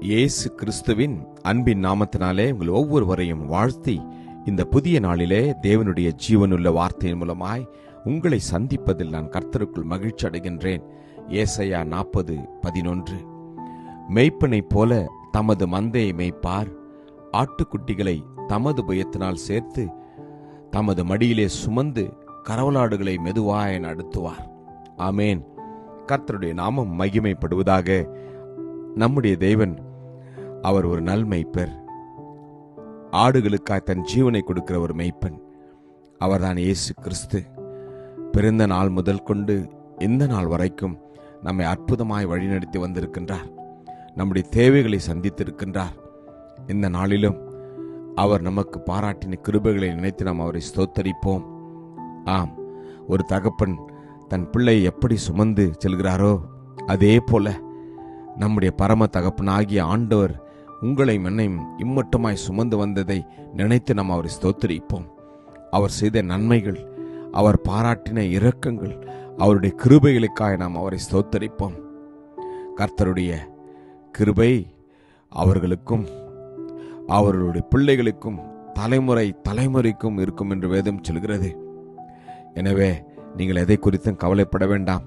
இயேசு கிறிஸ்துவின் அன்பின் நாமத்தினாலே உங்கள் ஒவ்வொருவரையும் வாழ்த்தி இந்த புதிய நாளிலே தேவனுடைய ஜீவனுள்ள வார்த்தையின் மூலமாய் உங்களை சந்திப்பதில் நான் கர்த்தருக்குள் மகிழ்ச்சி அடைகின்றேன். ஏசையா நாற்பது பதினொன்று. மெய்ப்பனைப் போல தமது மந்தையை மெய்ப்பார். ஆட்டுக்குட்டிகளை தமது பயத்தினால் சேர்த்து தமது மடியிலே சுமந்து கரவலாடுகளை மெதுவாய நடத்துவார். ஆமேன். கர்த்தருடைய நாமம் மகிமைப்படுவதாக நம்முடைய தேவன் அவர் ஒரு நல் மெய்ப்பர். ஆடுகளுக்காய் தன் ஜீவனை கொடுக்கிற ஒரு மெய்ப்பன். அவர்தான் இயேசு கிறிஸ்து. பிறந்த நாள் முதல் கொண்டு இந்த நாள் வரைக்கும் நம்மை அற்புதமாய் வழிநடத்தி வந்திருக்கின்றார். நம்முடைய தேவைகளை சந்தித்திருக்கின்றார். இந்த நாளிலும் அவர் நமக்கு பாராட்டின கிருபைகளை நினைத்து நாம் அவரை ஸ்தோத்தரிப்போம். ஆம் ஒரு தகப்பன் தன் பிள்ளையை எப்படி சுமந்து செல்கிறாரோ அதே போல நம்முடைய பரம தகப்பனாகிய ஆண்டவர் உங்களை மண்ணையும் இம்மட்டுமாய் சுமந்து வந்ததை நினைத்து நாம் அவரை ஸ்தோத்தரிப்போம். அவர் செய்த நன்மைகள் அவர் பாராட்டின இரக்கங்கள் அவருடைய கிருபைகளுக்காக நாம் அவரை ஸ்தோத்தரிப்போம். கர்த்தருடைய கிருபை அவர்களுக்கும் அவர்களுடைய பிள்ளைகளுக்கும் தலைமுறை தலைமுறைக்கும் இருக்கும் என்று வேதம் சொல்கிறது. எனவே நீங்கள் எதை குறித்தும் கவலைப்பட வேண்டாம்.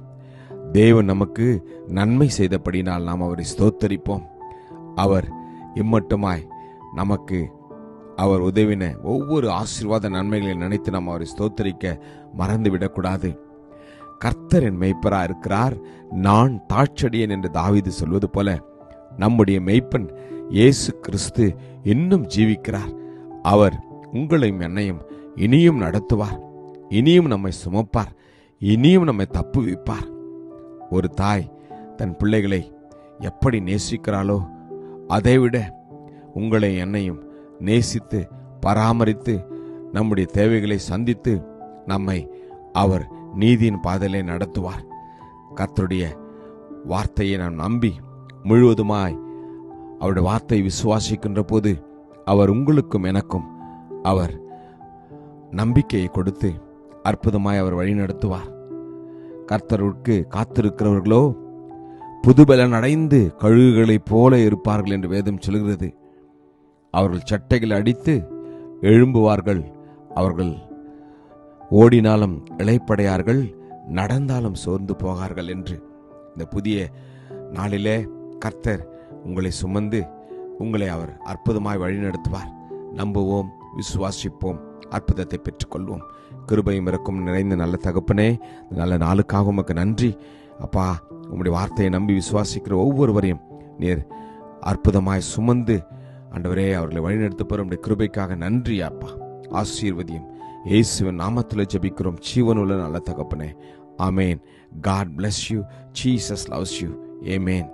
தேவன் நமக்கு நன்மை செய்தபடினால் நாம் அவரை ஸ்தோத்தரிப்போம். அவர் இம்மட்டுமாய் நமக்கு அவர் உதவின ஒவ்வொரு ஆசீர்வாத நன்மைகளை நினைத்து நாம் அவரை ஸ்தோத்தரிக்க மறந்து விடக்கூடாது கர்த்தர் என் மெய்ப்பரா இருக்கிறார். நான் தாட்சடியன் என்று தாவிது சொல்வது போல நம்முடைய மெய்ப்பன் இயேசு கிறிஸ்து இன்னும் ஜீவிக்கிறார். அவர் உங்களையும் என்னையும் இனியும் நடத்துவார். இனியும் நம்மை சுமப்பார். இனியும் நம்மை தப்புவிப்பார். ஒரு தாய் தன் பிள்ளைகளை எப்படி நேசிக்கிறாளோ அதைவிட உங்களை என்னையும் நேசித்து பராமரித்து நம்முடைய தேவைகளை சந்தித்து நம்மை அவர் நீதியின் பாதையிலே நடத்துவார். கர்த்தருடைய வார்த்தையை நாம் நம்பி முழுவதுமாய் அவருடைய வார்த்தை விசுவாசிக்கின்ற போது அவர் உங்களுக்கும் எனக்கும் அவர் நம்பிக்கையை கொடுத்து அற்புதமாய் அவர் வழிநடத்துவார். கர்த்தருக்கு காத்திருக்கிறவர்களோ புதுபலன் அடைந்து கழுகுகளைப் போல இருப்பார்கள் என்று வேதம் சொல்கிறது. அவர்கள் சட்டைகள் அடித்து எழும்புவார்கள். அவர்கள் ஓடினாலும் இளைப்படையார்கள் நடந்தாலும் சோர்ந்து போகார்கள் என்று. இந்த புதிய நாளிலே கர்த்தர் உங்களை சுமந்து உங்களை அவர் அற்புதமாய் வழிநடத்துவார். நம்புவோம் விசுவாசிப்போம் அற்புதத்தை பெற்றுக்கொள்வோம். கிருபையும் இறக்கும் நிறைந்த நல்ல தகப்பனே நல்ல நாளுக்காக உமக்கு நன்றி. அப்பா உம்முடைய வார்த்தையை நம்பி விசுவாசிக்கிற ஒவ்வொருவரையும் நீர் அற்புதமாய் சுமந்து ஆண்டவரே அவர்களை வழிநடத்த போகிற கிருபைக்காக நன்றி அப்பா. ஆசீர்வதியும் இயேசுவின் நாமத்தில் ஜெபிக்கிறோம். ஜீவனுள்ள நல்ல தகப்பனே. ஆமேன். God bless you Jesus loves you amen